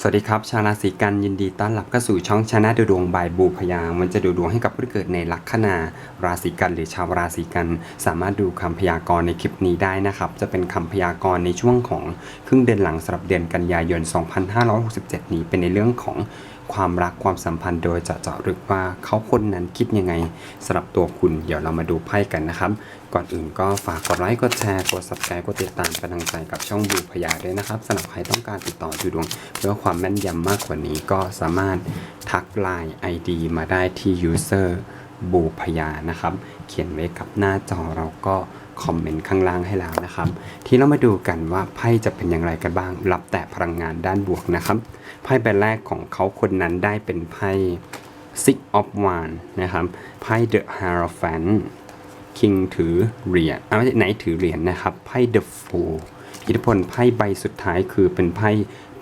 สวัสดีครับ ชาวราศีกันยินดีต้อนรับเข้าสู่ช่องชนะดูดวงบายบูพยามันจะดูดวงให้กับผู้ที่เกิดในลัคนาราศีกันหรือชาวราศีกัน สามารถดูคำพยากรณ์ในคลิปนี้ได้นะครับ จะเป็นคำพยากรณ์ในช่วงของครึ่งเดือนหลังสำหรับเดือนกันยายน 2567 นี้เป็นในเรื่องของ ความรักความสัมพันธ์โดยจะเจาะลึกว่าเขาคนนั้นคิดยังไงสำหรับตัวคุณ เดี๋ยวเรามาดูไพ่กันนะครับ ก่อนอื่นก็ฝากกดไลค์กดแชร์กด subscribe กดติดตามเป็นกำลังใจกับช่องบูพยาด้วยนะครับสำหรับใครต้องการติดต่อดูดวง เพื่อความแม่นยำมากกว่านี้ก็สามารถทักไลน์ ID มาได้ที่ user บูพยานะครับ เขียนไว้กับหน้าจอเราก็ คอมเมนต์ข้างล่างให้แล้วนะครับ ที่เรามาดูกันว่าไพ่จะเป็นอย่างไรกันบ้าง รับแต่พลังงานด้านบวกนะครับไพ่ใบแรกของเขาคนนั้นได้เป็นไพ่ Six of Wands นะครับไพ่ The Hierophant คิงถือเหรียญอ่าไม่ใช่ไหนถือเหรียญนะครับไพ่ The Fool อิทธิพลไพ่ใบสุดท้ายคือเป็นไพ่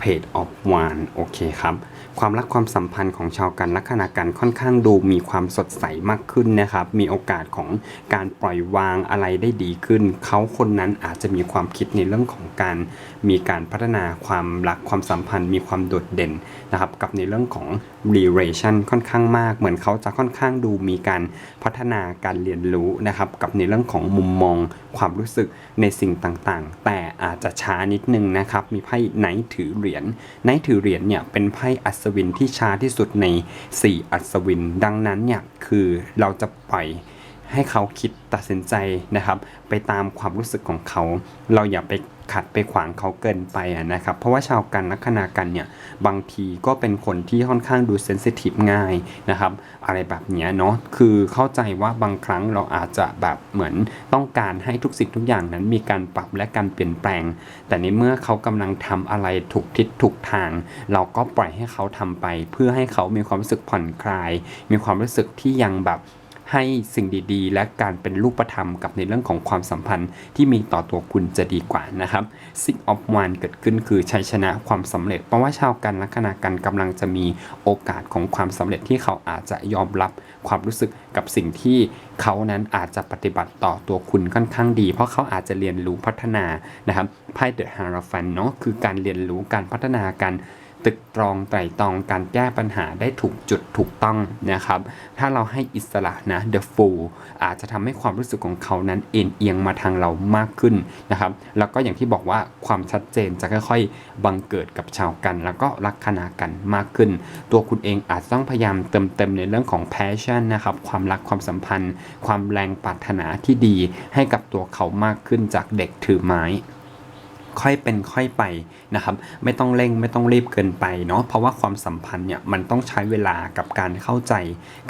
Page of w a n d โอเคครับ ความรักความสัมพันธ์ของชาวกันลัคนากันค่อนข้างดูมีความสดใสมากขึ้นนะครับ มีโอกาสของการปล่อยวางอะไรได้ดีขึ้น เขาคนนั้นอาจจะมีความคิดในเรื่องของการมีการพัฒนาความรักความสัมพันธ์ มีความโดดเด่นนะครับ กับในเรื่องของ relation ค่อนข้างมาก เหมือนเขาจะค่อนข้างดูมีการพัฒนาการเรียนรู้นะครับ กับในเรื่องของมุมมองความรู้สึกในสิ่งต่างๆ แต่อาจจะช้านิดนึงนะครับ มีไพ่ไหนถือเหรียญไนท์ถือเหรียญเนี่ยเป็นไพ่อัศวินที่ช้าที่สุดใน 4 อัศวิน ดังนั้นเนี่ยคือเราจะปล่อย ให้เขาคิดตัดสินใจนะครับ ไปตามความรู้สึกของเขา เราอย่าไปขัดไปขวางเขาเกินไปะนะครับ เพราะว่าชาวกันลัคนากันเนี่ยบางทีก็เป็นคนที่ค่อนข้างดูเซนซิทีฟง่ายนะครับ อะไรแบบเนี้ยเนาะคือเข้าใจว่าบางครั้งเราอาจจะแบบเหมือนต้องการให้ทุกสิ่งทุกอย่างนั้นมีการปรับและการเปลี่ยนแปลง แต่ในเมื่อเขากำลังทำอะไรถูกทิศถูกทาง เราก็ปล่อยให้เขาทำไป เพื่อให้เขามีความรู้สึกผ่อนคลาย มีความรู้สึกที่ยังแบบ ให้สิ่งดีๆ และการเป็นรูปธรรมกับในเรื่องของความสัมพันธ์ที่มีต่อตัวคุณจะดีกว่านะครับสิ่งออฟวานเกิดขึ้นคือชัยชนะความสำเร็จ เพราะว่าชาวกันลัคนากันกำลังจะมีโอกาสของความสำเร็จที่เขาอาจจะยอมรับความรู้สึกกับสิ่งที่เขานั้นอาจจะปฏิบัติต่อตัวคุณค่อนข้างดี เพราะเขาอาจจะเรียนรู้พัฒนานะครับไพ่เดอะฮาราฟันเนาะคือการเรียนรู้การพัฒนาการ ตึกตรองไตรตรองการแก้ปัญหาได้ถูกจุดถูกต้องนะครับ ถ้าเราให้อิสระนะ The Fool อาจจะทำให้ความรู้สึกของเขานั้นเอ็นเอียงมาทางเรามากขึ้นนะครับ แล้วก็อย่างที่บอกว่าความชัดเจนจะค่อยๆ บังเกิดกับชาวกัน แล้วก็ลักษณะกันมากขึ้น ตัวคุณเองอาจต้องพยายามเติมเต็มในเรื่องของ passion นะครับความรักความสัมพันธ์ ความแรงปรารถนาที่ดีให้กับตัวเขามากขึ้นจากเด็กถือไม้ ค่อยเป็นค่อยไปนะครับไม่ต้องเร่งไม่ต้องรีบเกินไปเนาะเพราะว่าความสัมพันธ์เนี่ยมันต้องใช้เวลากับการเข้าใจ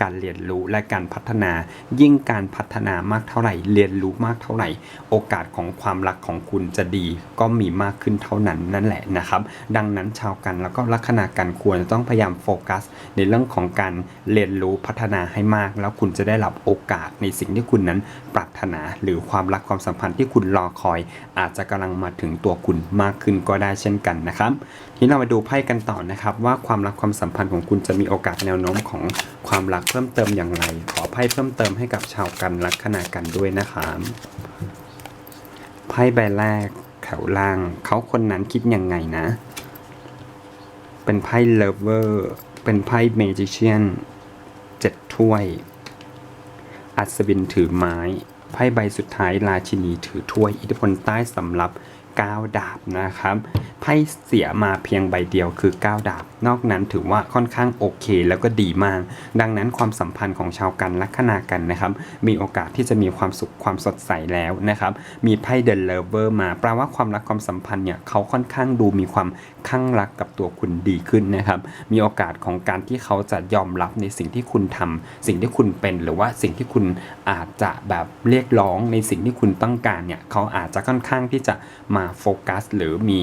การเรียนรู้และการพัฒนา ยิ่งการพัฒนามากเท่าไหร่ เรียนรู้มากเท่าไหร่ โอกาสของความรักของคุณจะดี ก็มีมากขึ้นเท่านั้นนั่นแหละนะครับ ดังนั้นชาวกันแล้วก็ลัคนากันควรจะต้องพยายามโฟกัส ในเรื่องของการเรียนรู้พัฒนาให้มาก แล้วคุณจะได้รับโอกาสในสิ่งที่คุณนั้นปรารถนา หรือความรักความสัมพันธ์ที่คุณรอคอย อาจจะกำลังมาถึงตัวคุณมากขึ้นก็ได้เช่นกันนะครับทีนี้เรามาดูไพ่กันต่อนะครับ ว่าความรักความสัมพันธ์ของคุณจะมีโอกาสแนวโน้มของความรักเพิ่มเติมอย่างไร ขอไพ่เพิ่มเติมให้กับชาวกันลัคนากันด้วยนะครับไพ่ใบแรกแถวล่างเขาคนนั้นคิดยังไงนะ เป็นไพ่เลเวอร์เป็นไพ่เมจิเชียนเจ็ดถ้วย อัศวินถือไม้ไพ่ใบสุดท้ายราชินีถือถ้วย อิทธิพลใต้สำหรับ 9 ดาบนะครับไพ่เสียมาเพียงใบเดียวคือ 9 ดาบ นอกนั้นถือว่าค่อนข้างโอเค แล้วก็ดีมาก ดังนั้นความสัมพันธ์ของชาวกันลัคนากันนะครับ มีโอกาสที่จะมีความสุขความสดใสแล้วนะครับ มีไพ่เดนเลเวอร์มาแปลว่าความรักความสัมพันธ์เนี่ยเขาค่อนข้างดูมีความข้างรักกับตัวคุณดีขึ้นนะครับ มีโอกาสของการที่เขาจะยอมรับในสิ่งที่คุณทำสิ่งที่คุณเป็นหรือว่าสิ่งที่คุณอาจจะแบบเรียกร้องในสิ่งที่คุณต้องการเนี่ยเขาอาจจะค่อนข้างที่จะมาโฟกัส หรือมี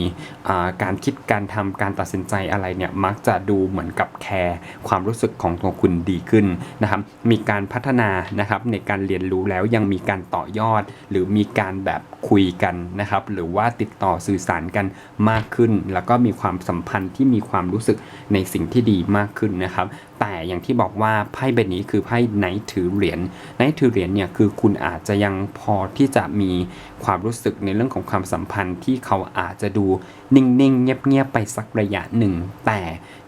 อการคิดการทำการตัดสินใจอะไรเนี่ยมักจะดูเหมือนกับแคร์ความรู้สึกของตัวคุณดีขึ้นนะครับมีการพัฒนานะครับในการเรียนรู้แล้วยังมีการต่อยอด หรือมีการแบบคุยกันนะครับหรือว่าติดต่อสื่อสารกันมากขึ้น แล้วก็มีความสัมพันธ์ที่มีความรู้สึกในสิ่งที่ดีมากขึ้นนะครับ แต่อย่างที่บอกว่าไพ่ใบนี้คือไพ่ไนท์ถือเหรียญไนท์ถือเหรียญเนี่ยคือคุณอาจจะยังพอที่จะมีความรู้สึกในเรื่องของความสัมพันธ์ที่เขาอาจจะดูนิ่งๆ เงียบๆ ไปสักระยะหนึ่ง แต่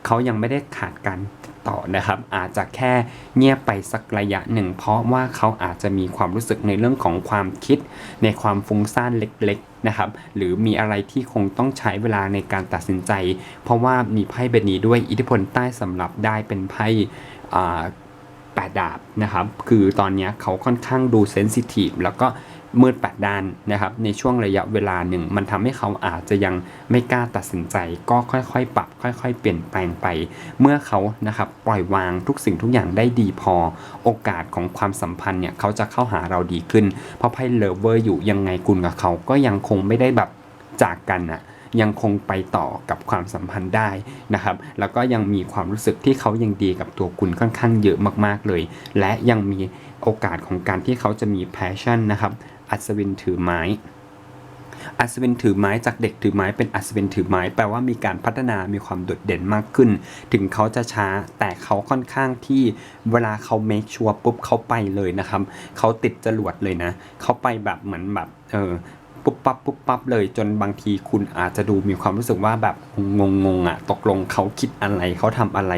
เขายังไม่ได้ขาดการ ต่อนะครับ อาจจะแค่เงียบไปสักระยะหนึ่ง เพราะว่าเขาอาจจะมีความรู้สึกในเรื่องของความคิด ในความฟุ้งซ่านเล็กๆนะครับ หรือมีอะไรที่คงต้องใช้เวลาในการตัดสินใจ เพราะว่ามีไพ่ใบนี้ด้วยอิทธิพลใต้สำหรับได้เป็นไพ่แปดดาบนะครับ คือตอนนี้เขาค่อนข้างดูเซนซิทีฟแล้วก็ มืดแปดด้านนะครับ ในช่วงระยะเวลาหนึ่ง มันทำให้เขาอาจจะยังไม่กล้าตัดสินใจ ก็ค่อยๆ ปรับ ค่อย ๆ เปลี่ยนแปลงไป เมื่อเขานะครับปล่อยวางทุกสิ่งทุกอย่างได้ดีพอ โอกาสของความสัมพันธ์เนี่ยเขาจะเข้าหาเราดีขึ้น เพราะไพ่เลเวอร์อยู่ยังไงคุณกับเขาก็ยังคงไม่ได้แบบจากกันอะยังคงไปต่อกับความสัมพันธ์ได้นะครับ แล้วก็ยังมีความรู้สึกที่เขายังดีกับตัวคุณค่อนข้างเยอะมากๆเลย และยังมีโอกาสของการที่เขาจะมี passion นะครับ อัศวินถือไม้ อัศวินถือไม้จากเด็กถือไม้เป็นอัศวินถือไม้ แปลว่ามีการพัฒนามีความโดดเด่นมากขึ้น ถึงเขาจะช้าแต่เขาค่อนข้างที่เวลาเขาเมคชัวร์ปุ๊บเขาไปเลยนะครับ เขาติดจรวดเลยนะ เขาไปแบบเหมือนแบบเออ ปุ๊บปั๊บปุ๊บปั๊บเลยจนบางทีคุณอาจจะดูมีความรู้สึกว่าแบบงงงอะตกลงเขาคิดอะไรเขาทำอะไร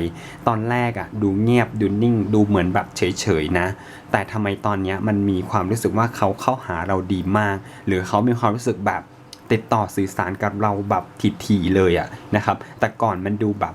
ตอนแรกอะดูเงียบดูนิ่ง ดูเหมือนแบบเฉยๆนะ แต่ทำไมตอนเนี้ยมันมีความรู้สึกว่าเขาเข้าหาเราดีมาก หรือเขามีความรู้สึกแบบติดต่อสื่อสารกับเราแบบถี่ๆเลยอะนะครับ แต่ก่อนมันดูแบบ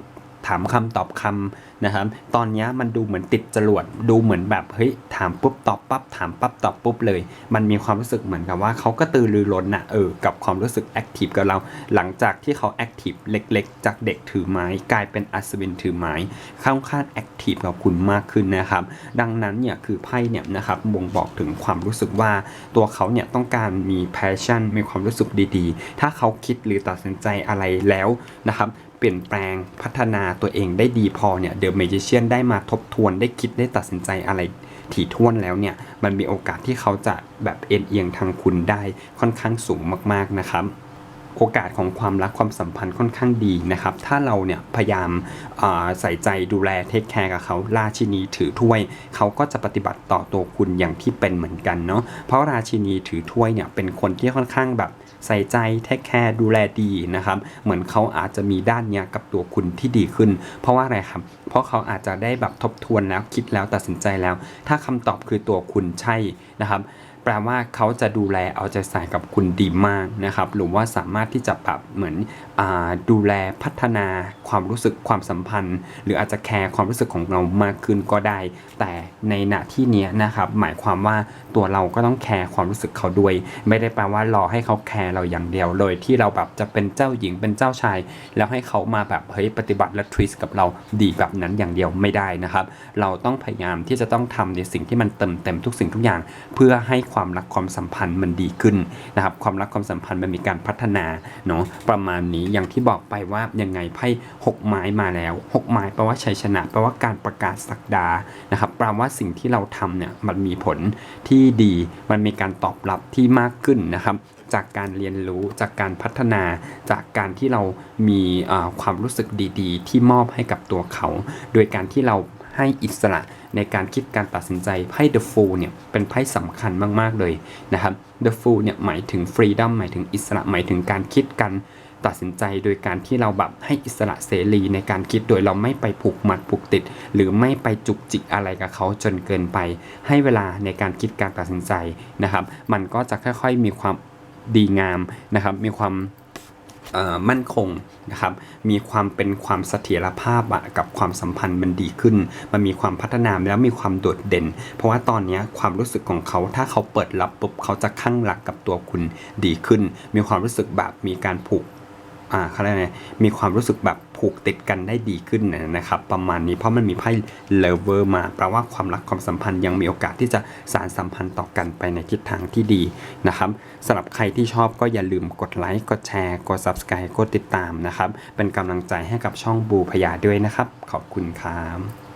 ถามคำตอบคำนะครับ ตอนนี้มันดูเหมือนติดจรวด ดูเหมือนแบบเฮ้ยถามปุ๊บตอบปั๊บถามปั๊บตอบปุ๊บเลย มันมีความรู้สึกเหมือนกับว่าเขาก็ตือรือร้นนะเออกับความรู้สึกแอคทีฟกับเรา หลังจากที่เขาแอคทีฟเล็กๆ จากเด็กถือไม้ กลายเป็นอัศวินถือไม้เข้าข้างแอคทีฟกับคุณมากขึ้นนะครับ ดังนั้นเนี่ยคือไพ่เนี่ยนะครับบ่งบอกถึงความรู้สึกว่าตัวเขาเนี่ยต้องการมี passion มีความรู้สึกดีๆ ถ้าเขาคิดหรือตัดสินใจอะไรแล้วนะครับ เปลี่ยนแปลงพัฒนาตัวเองได้ดีพอเนี่ยเดอะเมจิเชียนได้มาทบทวนได้คิดได้ตัดสินใจอะไรถี่ถ้วนแล้วเนี่ยมันมีโอกาสที่เขาจะแบบเอ็นเอียงทางคุณได้ค่อนข้างสูงมากๆนะครับ โอกาสของความรักความสัมพันธ์ค่อนข้างดีนะครับ ถ้าเราเนี่ยพยายามาใส่ใจดูแลเทคแคร์กับเขาราชินีถือถ้วย เขาก็จะปฏิบัติต่อตัวคุณอย่างที่เป็นเหมือนกันเนาะเพราะราชินีถือถ้วยเนี่ยเป็นคนที่ค่อนข้างแบบ ใส่ใจเทคแคร์ดูแลดีนะครับ เหมือนเขาอาจจะมีด้านเนี้ยกับตัวคุณที่ดีขึ้น เพราะว่าอะไรครับ เพราะเขาอาจจะได้แบบทบทวนแล้วคิดแล้วตัดสินใจแล้ว ถ้าคำตอบคือตัวคุณใช่นะครับแปลว่าเขาจะดูแลเอาใจใส่กับคุณดีมากนะครับหรือว่าสามารถที่จะแบบเหมือน ดูแลพัฒนาความรู้สึกความสัมพันธ์ หรืออาจจะแคร์ความรู้สึกของเรามากขึ้นก็ได้ แต่ในณที่นี้นะครับหมายความว่าตัวเราก็ต้องแคร์ความรู้สึกเขาด้วย ไม่ได้แปลว่ารอให้เขาแคร์เราอย่างเดียวเลยที่เราแบบจะเป็นเจ้าหญิงเป็นเจ้าชาย แล้วให้เขามาแบบเฮ้ยปฏิบัติและทริสกับเราดีแบบนั้นอย่างเดียวไม่ได้นะครับ เราต้องพยายามที่จะต้องทำในสิ่งที่มันเติมเต็มทุกสิ่งทุกอย่าง เพื่อให้ความรักความสัมพันธ์มันดีขึ้นนะครับความรักความสัมพันธ์มันมีการพัฒนาเนาะประมาณนี้อย่างที่บอกไปว่ายังไงไพ่หกไม้มาแล้วหกไม้แปลว่าชัยชนะแปลว่าการประกาศสักดานะครับแปลว่าสิ่งที่เราทำเนี่ยมันมีผลที่ดี มันมีการตอบรับที่มากขึ้นนะครับจากการเรียนรู้จากการพัฒนาจากการที่เรามีความรู้สึกดีๆ ที่มอบให้กับตัวเขา โดยการที่เราให้อิสระในการคิดการตัดสินใจไพ่ The Fool เนี่ยเป็นไพ่สำคัญมากๆเลยนะครับ The Fool เนี่ยหมายถึง freedom หมายถึงอิสระหมายถึงการคิดกัน ตัดสินใจโดยการที่เราแบบให้อิสระเสรีในการคิดโดยเราไม่ไปผูกมัดผูกติด หรือไม่ไปจุกจิกอะไรกับเขาจนเกินไป ให้เวลาในการคิดการตัดสินใจนะครับ มันก็จะค่อยๆมีความดีงามนะครับ มีความมั่นคงนะครับ มีความเป็นความเสถียรภาพอะกับความสัมพันธ์มันดีขึ้น มันมีความพัฒนาแล้วมีความโดดเด่น เพราะว่าตอนนี้ความรู้สึกของเขาถ้าเขาเปิดรับปุ๊บเขาจะคลั่งรักกับตัวคุณดีขึ้น มีความรู้สึกแบบมีการผูก อ่าเขาเรียกไงมีความรู้สึกแบบผูกติดกันได้ดีขึ้นนะครับ ประมาณนี้เพราะมันมีไพ่เลเวอร์มาแปลว่าความรักความสัมพันธ์ยังมีโอกาสที่จะสารสัมพันธ์ต่อกันไปในทิศทางที่ดีนะครับสำหรับใครที่ชอบก็อย่าลืมกดไลค์กดแชร์กด subscribe กดติดตามนะครับ เป็นกำลังใจให้กับช่องบูพยาด้วยนะครับ ขอบคุณครับ